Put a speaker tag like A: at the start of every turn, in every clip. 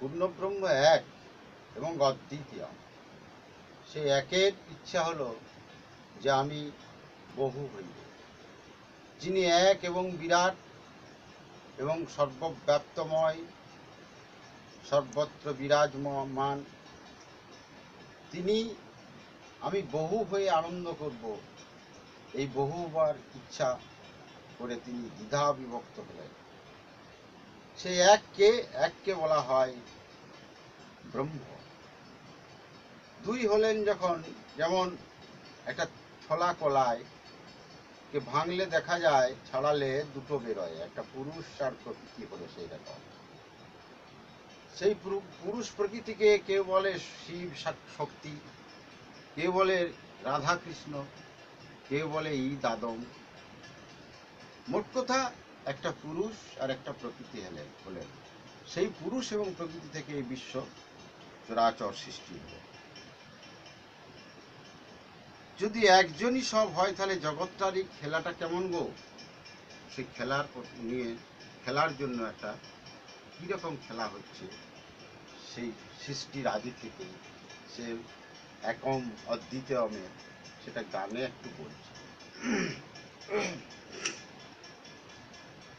A: পূর্ণব্রহ্ম এক এবং অদ্বিতীয় সেই একের ইচ্ছা হলো যে আমি বহু হইব। যিনি এক এবং বিরাট এবং সর্বব্যাপ্তময়, সর্বত্র বিরাজমান, তিনি আমি বহু হয়ে আনন্দ করব। এই বহুবার ইচ্ছা করে তিনি দ্বিধা বিভক্ত হলেন। সেই এককে এককে বলা হয় ব্রহ্ম। দুই হলেন যখন, যেমন একটা ছলা কলায় কে ভাঙলে দেখা যায়, ছাড়ালে দুটো বেরোয়, একটা পুরুষ আর প্রকৃতি হলো সেই রকম সেই পুরুষ প্রকৃতিকে কেউ বলে শিব শক্তি, কেউ বলে রাধা কৃষ্ণ কেউ বলে ই দাদম। মোট কথা একটা পুরুষ আর একটা প্রকৃতি হলেন হলেন সেই পুরুষ এবং প্রকৃতি থেকে এই বিশ্ব চরাচর সৃষ্টি হলো। যদি একজনই সব হয়, তাহলে জগৎটারই খেলাটা কেমন গো? সেই খেলার নিয়ে খেলার জন্য একটা কীরকম খেলা হচ্ছে? সেই সৃষ্টির আদি থেকে সে একম অদ্বিতীয়মের সেটা গানে একটু বলছে।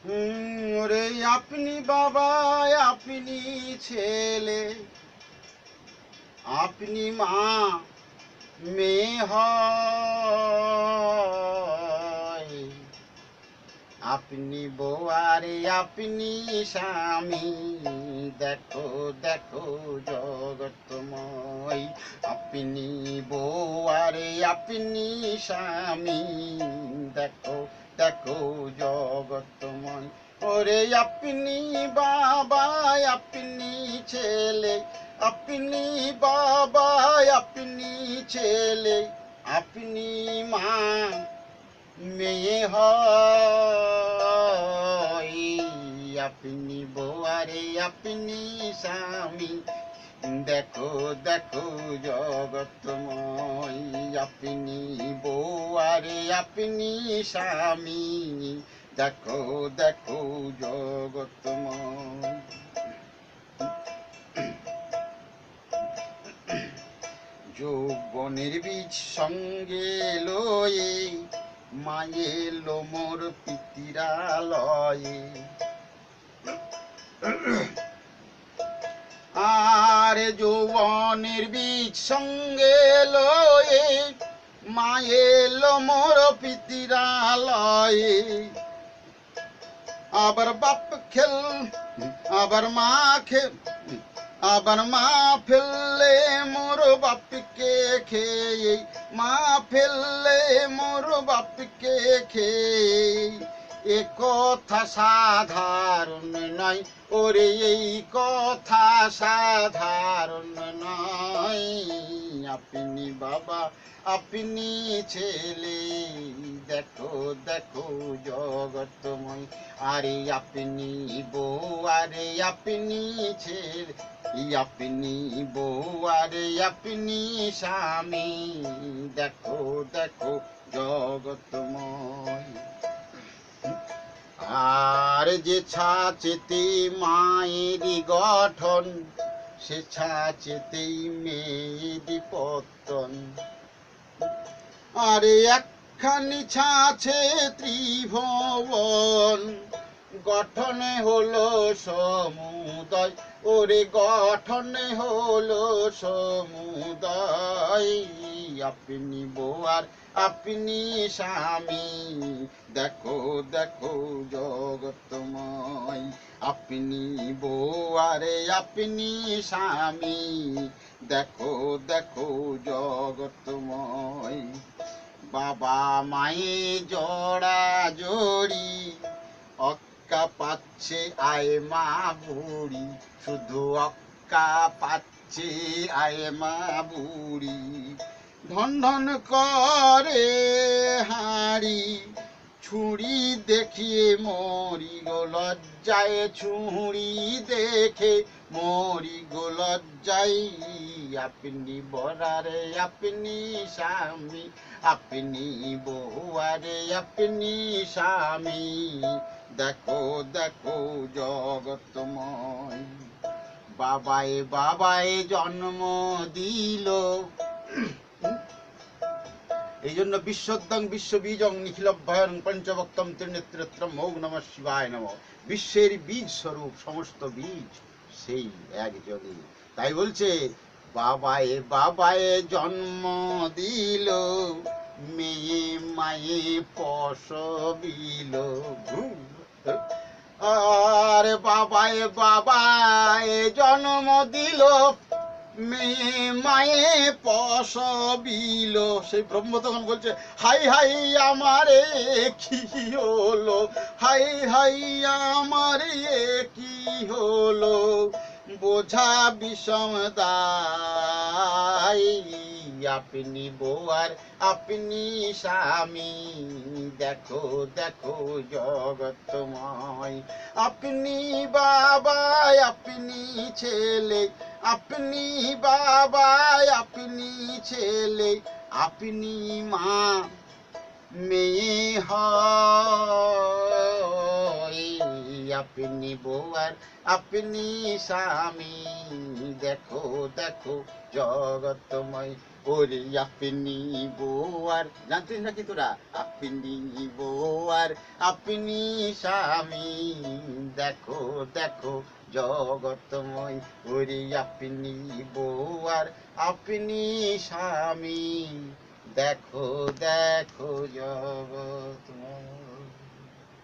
A: ওরে আপনি বাবা, আপনি ছেলে। আপনি মা, মেয়ে আপনি বউয়ারে আপনি স্বামী। দেখো দেখো জগতময় আপনি বউয়ারে আপনি স্বামী। দেখো দেখো জগতময় ওরে আপনি বাবা, আপনি ছেলে। আপনি বাবা, আপনি ছেলে। আপনি মা, মেয়ে হয়। আপনি বউয়ারে আপনি স্বামী। দেখো দেখো জগতময় আপনি বউয়ারে, আপনি স্বামী। দেখো দেখো জগতময় যৌবনের বীজ সঙ্গে লয়ে মায়ে লোমর পিতিরালয়ে যৌবনের বীজ সঙ্গে লয়ে, মায়ে লোমর পিতিরালয়ে। আবার বাপ খেল, আবার মা খেল আবার মা ফেললে মোর বাপকে খেয়ে, মা ফেললে মোর বাপকে খেয়ে। এ কথা সাধারণ নয়, ওরে এই কথা সাধারণ নয়। আপনি বাবা, আপনি ছেলে, দেখো দেখো জগতময় আরে আপনি বউ, আরে আপনি ছেলে, আপনি বউ, আরে আপনি স্বামী। দেখো দেখো জগতময় আর যে ছাচেতে মায়ের গঠন, সে ছাচেতেই মেয়ের পতন। আরে একখানি ছাছে ত্রিভুবন, গঠনে হলো সমুদয়। ওরে গঠনে হলো সমুদয়। আপনি বোয়ার আপনি স্বামী। দেখো দেখো জগতময় আপনি বোয়ারে আপনি স্বামী। দেখো দেখো জগতময় বাবা মায়ে জড়া জড়ি, অক্কা পাচ্ছে আয় মা বুড়ি। শুধু অক্কা পাচ্ছে আয় মা বুড়ি। ধন ধন করে হাড়ি, ছুরি দেখিয়ে মরি গো লজ্জায় ছুরি দেখে মরি গো লজ্জাই আপনি বরারে, আপনি স্বামী, আপনি বহুয়ারে আপনি স্বামী। দেখো দেখো জগতময় বাবায় বাবায় জন্ম দিল। এই জন্য বিশ্বদ্যং বিশ্ববীজং ভয়ং পঞ্চভক্তম ত্রিনেত্রত্র মৌ নম শিবায় নম। বিশ্বের বীজ স্বরূপ, সমস্ত বীজ সেই এক একজনই তাই বলছে, বাবায়, বাবায়ে জন্ম দিল, মেয়ে মায়ে পশবিল আর বাবায় বাবায় জন্ম দিল মেয়ে মায়ে পশবিল। সেই ব্রহ্ম তখন বলছে, হাই হাই, আমারে কি হলো? হাই হাই, আমারে কি হলো? বোঝা বিষম দায় আপনি বউয়ার আপনি স্বামী। দেখো দেখো জগতময় আপনি বাবা আপনি ছেলে। আপনি বাবা আপনি ছেলে আপনি মা মেয়ে হয়। আপনি বউয়ার, আপনি স্বামী। দেখো দেখো জগতময় ওরে আপনি বউয়ার। জানতিস নাকি তোরা? আপনি বউয়ার, আপনি স্বামী। দেখো দেখো জগতময় ওরে আপনি বউয়ার, আপনি স্বামী। দেখো দেখো জগতময়